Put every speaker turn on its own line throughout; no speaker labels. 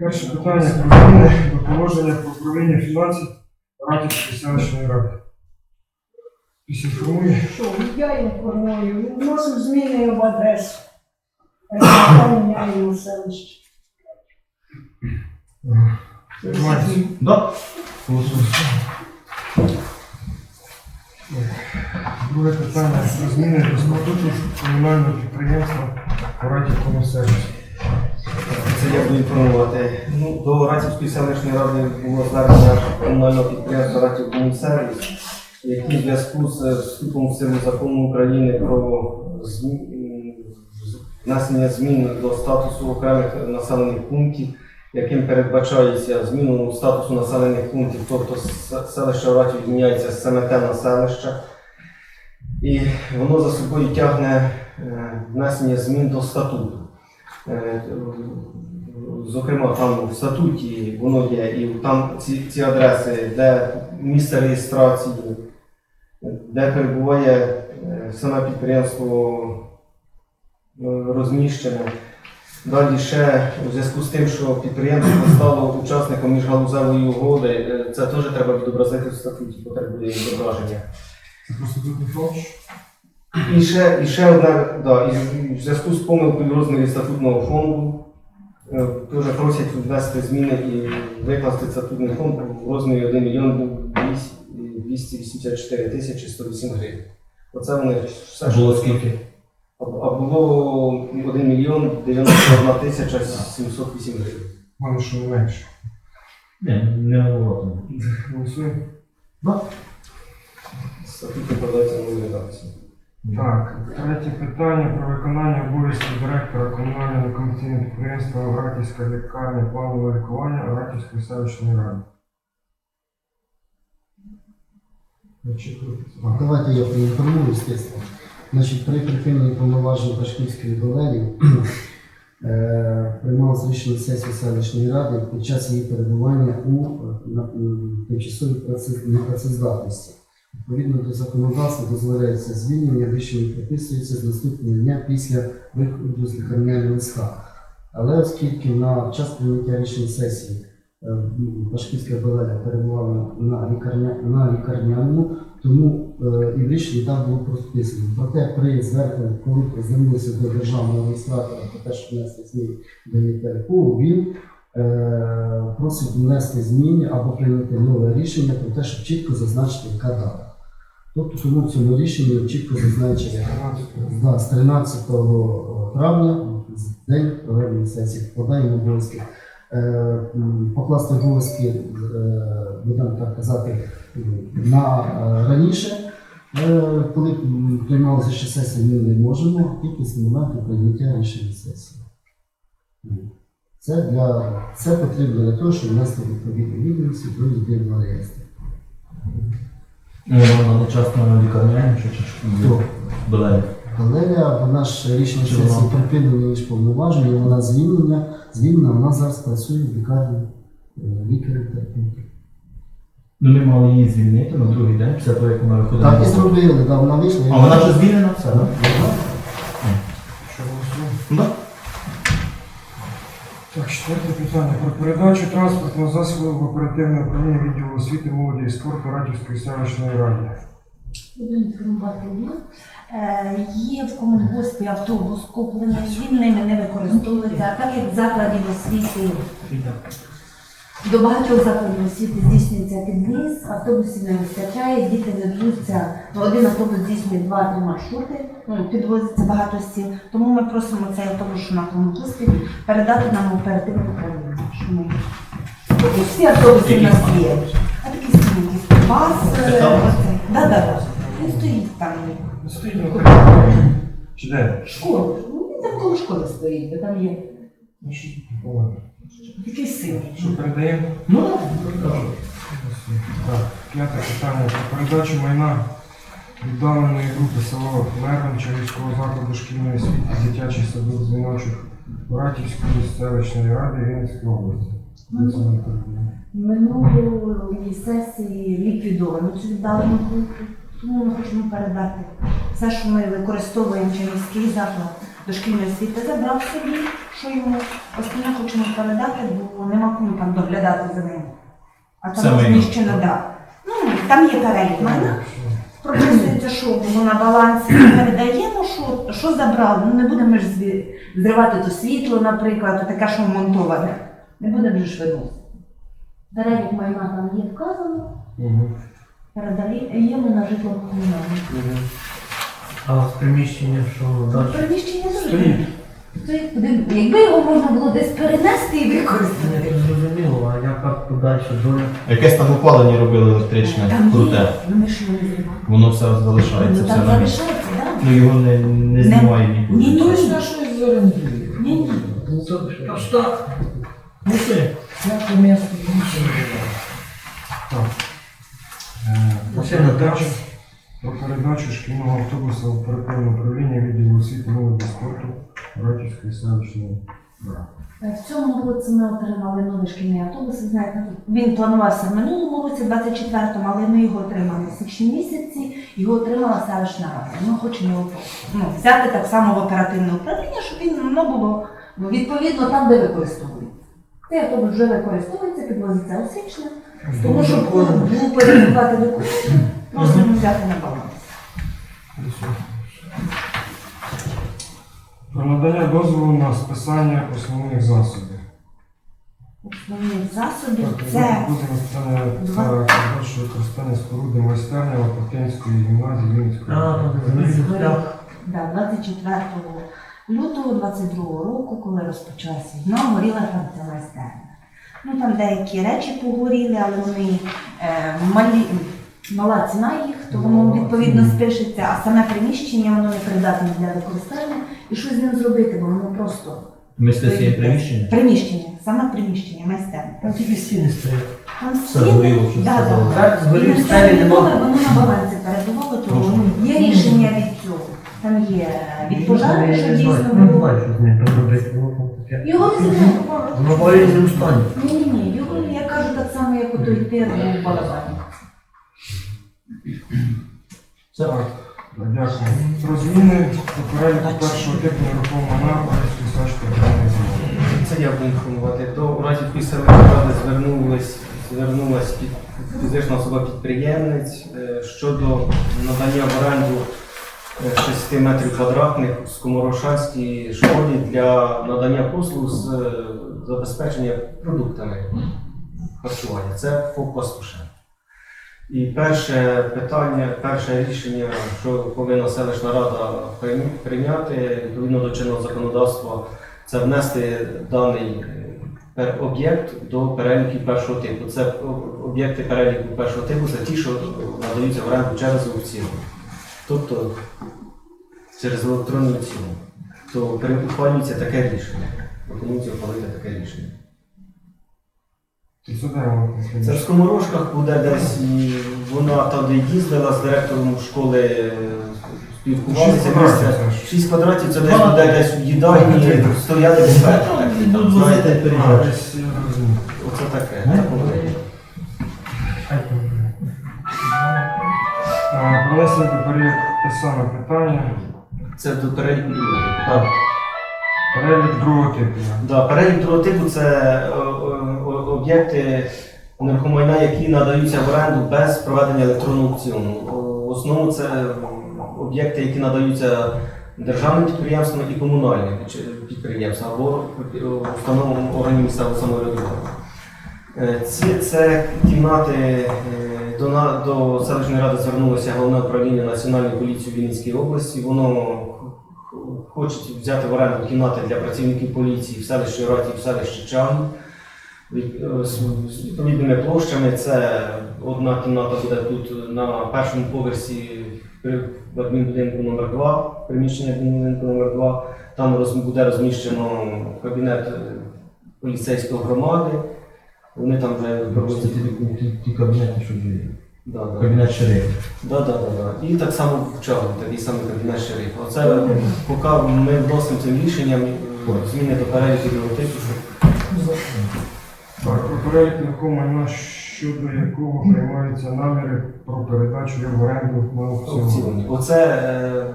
Перше питання про зміни до положення про управління фінансів Ратівської селищної ради. Хтось інформує?
Що, я інформую, вносимо зміни в адресу. Е, Міняємо селище.
Да.
Друге питання про зміни до статуту комунального підприємства Ратівському селищі.
Це я буду інформувати. Ну, до Ратівської селищної ради було звернення комунального підприємства Ратів Комунсервіс, які в зв'язку з вступом в силу закону України про внесення змін до статусу окремих населених пунктів, яким передбачається зміну статусу населених пунктів, тобто селище Ратів зміняється з СМТ на селище. І воно за собою тягне е, внесення змін до статуту. Е, Зокрема, там в статуті воно є, і там ці, ці адреси, де місце реєстрації, де перебуває е, саме підприємство розміщене. Далі ще у зв'язку з тим, що підприємство стало учасником міжгалузевої угоди, це теж треба відобразити в статуті, потребує відображення.
Це просто тут не факт.
І ще, і ще одне, да, і, в зв'язку з помилкою розмірі статутного фонду е, теж просять внести зміни і викласти статутний фонд в розмірі 1 мільйон 284 тисячі 108 гривень. Оце вони все
Було скільки?
А, а було 1 мільйон 91 тисяча 708 гривень.
Мало що не менше.
Ні, не говоримо.
Голосуємо.
Статут нової редакції.
Так, третє питання про виконання обов'язків директора комунального некомерційного підприємства Оратівська лікарня планового лікування Оратівської селищної ради. А,
Давайте я проінформую, естественно. Значить, при припиненні повноважень Башківської долені е, приймалось рішення сесії селищної ради під час її перебування у тимчасовій праці- непрацездатності. Відповідно до законодавства дозволяється звільнення, рішення прописується з наступного дня після виходу з лікарняного листа. Але оскільки на час прийняття рішення сесії е, Башківська долена перебувала на, лікарня, на лікарняному, тому е, і в рішенні там було прописано. Проте при зверненні, коли звернувся до державного реєстратора про те, що внести зміни до ЄТРПУ, він просить внести зміни або прийняти нове рішення про те, щоб чітко зазначити, яка дата. Тобто тому в цьому рішенні чітко зазначено,
13.
да, з 13 травня, день проведення сесії, вкладаємо обов'язки. Е, покласти обов'язки, е, будемо так казати, на е, раніше. Е, Коли приймалася ще сесія, ми не можемо, тільки з моменту прийняття рішення сесії. Це, для, це потрібно для того, щоб внести відповідні відомості до єдиного реєстру.
Ну, вона одночасно на лікарняні, чи
Хто? Валерія, вона ж сесії
вона?
припинення ніж повноваження, вона звільнення, звільнена, вона зараз працює в лікарні е, лікарем терапевтом.
Ну, ми мали її звільнити на другий день, після того, як вона виходила.
Так і зробили, да, вона вийшла.
А вона вже звільнена все, так?
Що голосуємо? Так, четверте питання. Про передачу транспортного засобу в оперативне управління відділу освіти, молоді і спорту Радівської селищної ради.
Буду інформувати. Е, Є в комунгоспі автобус куплений, він ними не використовується, а так як закладів освіти до багатьох закладів освіти здійснюється підвіз, автобусів не вистачає, діти ведуться, ну, один автобус здійснює два-три маршрути, ну, підвозиться багато сіл. Тому ми просимо цей автобус, що на комунгоспі, передати нам оперативне управління. Що ми... Ну, Всі автобуси в нас є. А такі самі бас,
Там?
оцей. да-да-да. Він стоїть там.
Стоїть. Чи де?
Школа. Ну, він там коло школи стоїть, бо там є Такий син.
Що передаємо?
Ну, так.
Так, п'яте питання про передачу майна віддаленої групи село Лервин Чарівського закладу шкільної освіти дитячий садок дзвіночок Братівської селищної ради Вінницької області. Де це ми передаємо?
Минулої сесії ліквідовано цю віддалену групу, тому ми хочемо передати все, що ми використовуємо через міський заклад, дошкільної освіти забрав собі, що йому остальне хочемо передати, бо нема кому там доглядати за ним. А
Це
там
майно.
розміщено, да. Ну, там є перелік майна. Прописується, що було на балансі, ми передаємо, що, що забрали. Ну не будемо ж зві- зривати то світло, наприклад, то таке, що вмонтоване. Не будемо ж виносити. Перелік майна там є вказано,
Мгм.
передаємо на житло комунальне.
А з приміщення, що далі?
Приміщення
Стоїть.
Якби його можна було десь перенести і використати.
Не зрозуміло, а як подальше доля?
Якесь там опалення робили електричне,
Там
круте.
є, ну ми ж його не зриваємо.
Воно все залишається,
Ну
все
там
на місці.
залишається, так?
Ну його не, не знімає нікуди.
Ні, ні, ні.
щось зорієнтує.
Ні, ні.
Ну це просто. Ну це, як місто нічого
Про передачу, про передачу шкільного автобуса в оперативне управління відділу освіти молоді і спорту Братівської селищної ради.
В цьому році ми отримали новий шкільний автобус. Ви знаєте, він планувався в минулому році, 24-му, але ми його отримали в січні місяці. Його отримала селищна рада. Ми хочемо його ну, взяти так само в оперативне управління, щоб він воно було ну, відповідно там, де використовується. Цей автобус вже використовується, підвозиться у січня. Тому що був перебувати документи, просимо взяти на баланс.
Про надання дозволу на списання основних засобів.
Основні засоби
Так,
це
дозвіл на списання
Два.
та використання споруди майстерні Лопатинської гімназії Вінницької.
А,
області.
Да, 24 лютого 22 року, коли розпочалася війна, горіла там ця майстерня. Ну там деякі речі погоріли, але вони е, малі, мала ціна їх, то воно відповідно спишеться, а саме приміщення воно не придатне для використання. І що з ним зробити, бо воно просто
цієї приміщення.
приміщення, саме приміщення, майстерня.
Там тільки стіни стоять.
Там
Все
стіни-
згоріло, що
да,
все
да.
згоріло.
Так, згорів,
І
стелі
це
нема.
Воно на балансі перебувало, то ну, є рішення від цього. Там є від пожежі, що дійсно
Ну, не
було.
знаю, що з ним там робити. Воно там таке.
Його не змінили.
Воно в аварійному стані.
Ні, ні, ні. Його я кажу так само, як у той тир у балабані.
Так, дякую. Про зміни переліку першого типу нерухомого Братівської селищної державної замовлення.
Це я буду інформувати. До Радівської селищної ради звернулась, звернулась під, фізична особа підприємець е, щодо надання в оренду е, 6 метрів квадратних з Коморошанській школі для надання послуг з е, забезпечення продуктами харчування. Це ФОП «Пастушен». І перше питання, перше рішення, що повинна селищна рада прийняти відповідно до чинного законодавства, це внести даний е, об'єкт до переліку першого типу. Це об'єкти переліку першого типу це ті, що надаються в оренду через аукціон. Тобто через електронну ціну. То ухвалюється таке рішення. Пропонується ухвалити таке рішення. Це в Скоморошках буде десь, і вона там, їздила з директором школи, е, спілкувалися.
Шість квадратів
місце.
це
6 квадратів це десь буде десь в їдальні, стояти безпечно.
Ну, перейдати.
Десь я розумію.
Оце таке.
перелік те саме питання.
Це до переліку другого.
Так. Перелік другого типу.
Да, перелік другого типу це е, е, о- об'єкти нерухомайна, які надаються в оренду без проведення електронного аукціону. В основному це об'єкти, які надаються державним підприємствам і комунальним підприємствам або е, установам органів місцевого самоврядування. Е, Ці це кімнати е, до, до селищної ради звернулося головне управління Національної поліції Вінницької області. Воно хоче взяти в оренду кімнати для працівників поліції в селищі Раті, в селищі Чан. Від- е, відповідними площами це одна кімната буде тут на першому поверсі в адмінбудинку номер 2 приміщення адмінбудинку номер 2 Там буде розміщено кабінет е, поліцейської громади. Вони там вже
ті,
проводять.
ті, кабінети, що вже є.
Да, да.
Кабінет шерифа.
Да, да, да. І так само в Чагу, такий самий кабінет шерифа. Оце поки ми вносимо цим рішенням е, зміни до переліку типу, що
Так, про перелік щодо якого приймаються наміри про передачу в оренду на аукціон.
Оце е,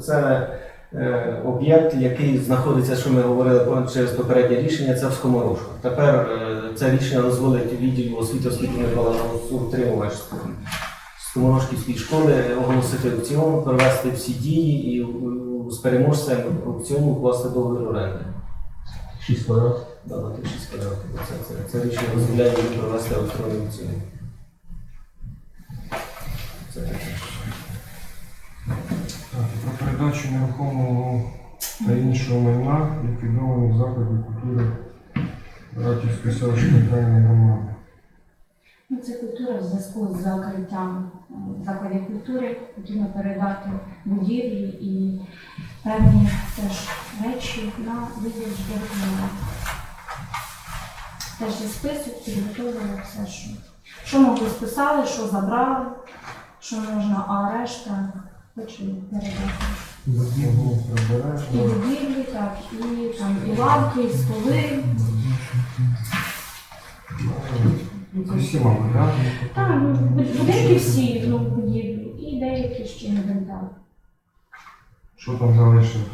це е, об'єкт, який знаходиться, що ми говорили через попереднє рішення, це в Скоморожку. Тепер е, це рішення дозволить відділу освіти, голосу утримувач Скоморожківської школи оголосити аукціон, провести всі дії і е, з переможцем аукціону укласти договір оренди.
6 квадратів.
Да, на тих 6 квадратів. Це, це, це рішення дозволяє їм провести електронний аукціон. Це таке.
Так, про передачу нерухомого та іншого майна ліквідованих закладів культури Ратівської селищної територіальної громади.
Ну, Це культура в зв'язку з закриттям е, закладів культури. Потрібно передати будівлі і певні теж речі на виділ житлового. Теж є список, підготовлено все, що. Що могли списали, що забрали, що можна, а решта хочу передати.
Будівлю.
І будівлі, так, і там і лавки, і столи.
Так?
Так, ну, будинки всі ну, будівлі і деякі ще інвентар.
Що там залишилось?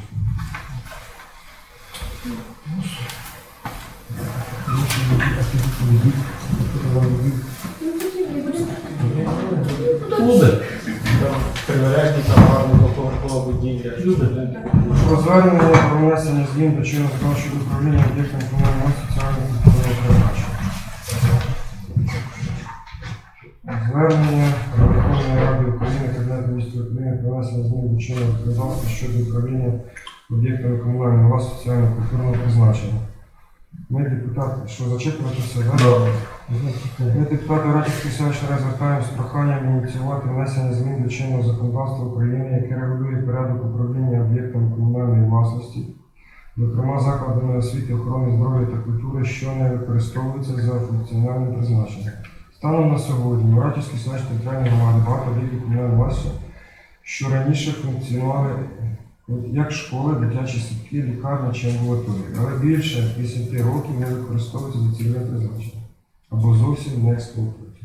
Ну, будівлі, будинки.
Клуби.
Прибережні там гарно двоповерхова будівля.
Про звернення про внесення змін до чинного закону щодо управління об'єктом комунального міністрів України про внесення змін до чинного законодавства щодо управління об'єктами комунального та соціального культурного призначення. Ми депутати, що зачитувати все, так? Ми депутати Радівської селищної ради звертаємося з проханням ініціювати внесення змін до чинного законодавства України, яке регулює порядок управління об'єктами комунальної власності, зокрема закладами освіти, охорони здоров'я та культури, що не використовуються за функціональним призначенням. Станом на сьогодні в Радівській селищній територіальній громаді багато об'єктів комунальної власності, що раніше функціонували як школи, дитячі садки, лікарні чи амбулаторії, але більше 10 років не використовуються за цільовим призначенням або зовсім не експлуатують.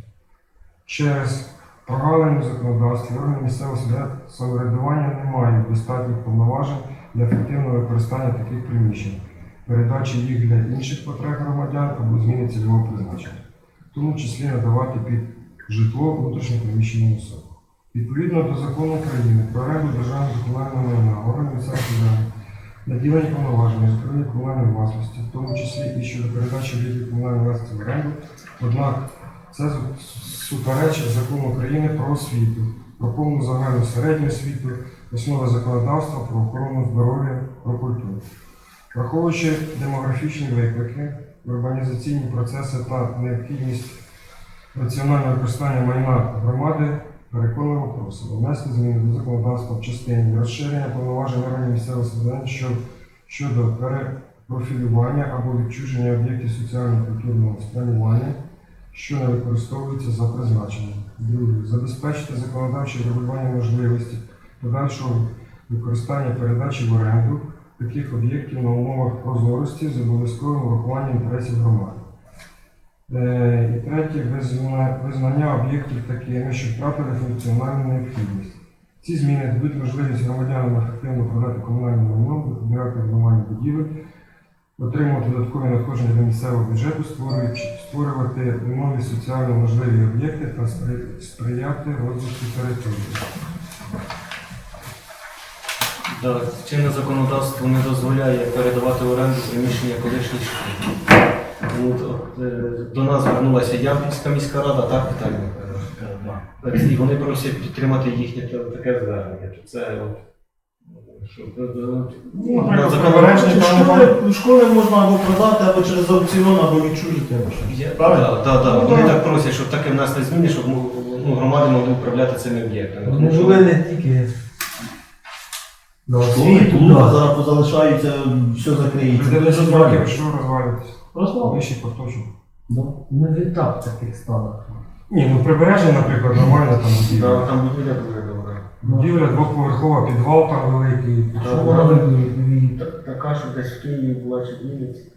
Через прогалини в законодавстві органи місцевого самовряд- самоврядування не мають достатніх повноважень для ефективного використання таких приміщень, передачі їх для інших потреб громадян або зміни цільового призначення, в тому числі надавати під житло внутрішньопереміщеним особам. Відповідно до закону України про оренду державного комунального майна, органи місцевого наділені повноваження з управління комунальної власності, в тому числі і щодо передачі об'єктів комунальної власності в оренду, однак це суперечить закону України про освіту, про повну загальну середню освіту, основи законодавства про охорону здоров'я, про культуру. Враховуючи демографічні виклики, урбанізаційні процеси та необхідність раціонального використання майна громади, переконливо просимо внести зміни до законодавства в частині розширення повноважень органів місцевого самоврядування що- щодо перепрофілювання або відчуження об'єктів соціально-культурного спрямування, що не використовуються за призначенням. Друге, забезпечити законодавче регулювання можливості подальшого використання передачі в оренду таких об'єктів на умовах прозорості з обов'язковим врахуванням інтересів громади. Е, І третє визнання об'єктів такими, що втратили функціональну необхідність. Ці зміни дадуть можливість громадянам ефективно продати комунальне майно, збирати обладнання будівель, отримувати додаткові надходження до місцевого бюджету, створювати нові соціально можливі об'єкти та сприяти розвитку території.
Да, чинне законодавство не дозволяє передавати оренду приміщення колишніх шкіл. От, е, До нас звернулася Ямпільська міська рада, так, Віталій? І вони просять підтримати їхнє таке звернення. Це е,
Школи, школи можна або продати, або через аукціон, або відчужити. Правильно?
Да, да.
Ну,
Вони так просять, щоб таке внесли зміни, щоб ну, ну, громади могли управляти цими об'єктами.
Вони
Тому
не тільки
зараз позалишаються, все закриється.
Через 10 років що розвалюється?
Просто
Вищий поточок.
Ну відтак в таких станах.
Ні, ну прибережні, наприклад, нормально там
Да,
будівля.
там будівля буде добре.
Будівля двоповерхова, підвал там великий.
Що вона вибує?
Така, щоб десь в Києві була чи Вінниці.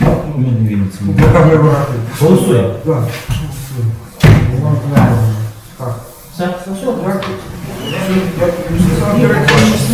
ну, ми не вінці.
Де там не вирати?
Голосуємо.
Так. Так.
Все, все, все.
Дякую. Дякую. Дякую.